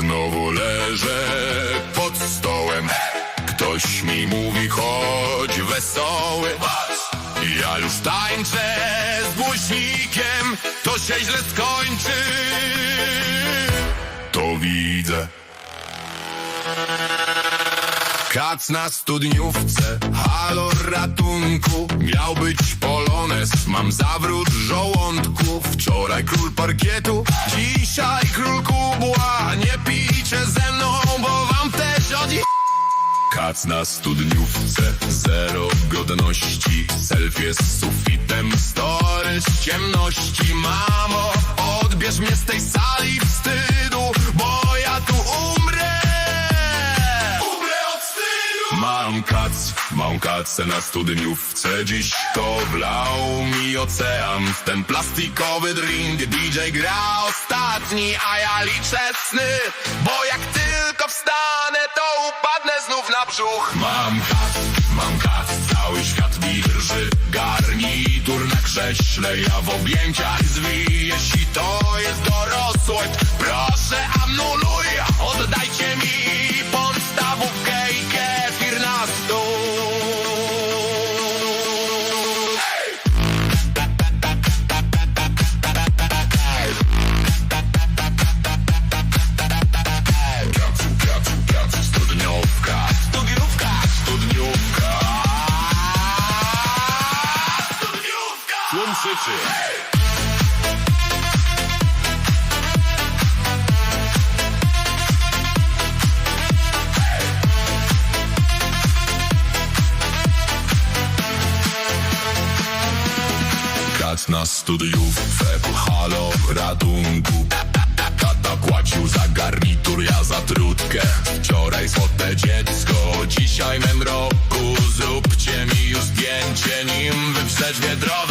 Znowu leżę pod stołem. Ktoś mi mówi chodź wesoły. Ja już tańczę z głośnikiem. To się źle skończy. To widzę Kac na studniówce, halo ratunku Miał być polonez, mam zawrót żołądku Wczoraj król parkietu, dzisiaj król kubła. Nie pijcie ze mną, bo wam też odje... Kac na studniówce, zero godności. Selfie z sufitem, story z ciemności. Mamo, odbierz mnie z tej sali Mam kac, mam kacę na studniówce. Dziś to wlał mi ocean W ten plastikowy drink. DJ gra ostatni, a ja liczę sny. Bo jak tylko wstanę, to upadnę znów na brzuch. Mam kac, mam kac, cały świat mi drży Garnitur na krześle, ja w objęciach zwiję. Jeśli to jest dorosłość, krzyczy Kac na studiówce, halo ratunku. Tata płacił za garnitur, ja za trutkę. Wczoraj złote dziecko, dzisiaj mem roku. Zróbcie mi już zdjęcie, nim wyprzeć drogę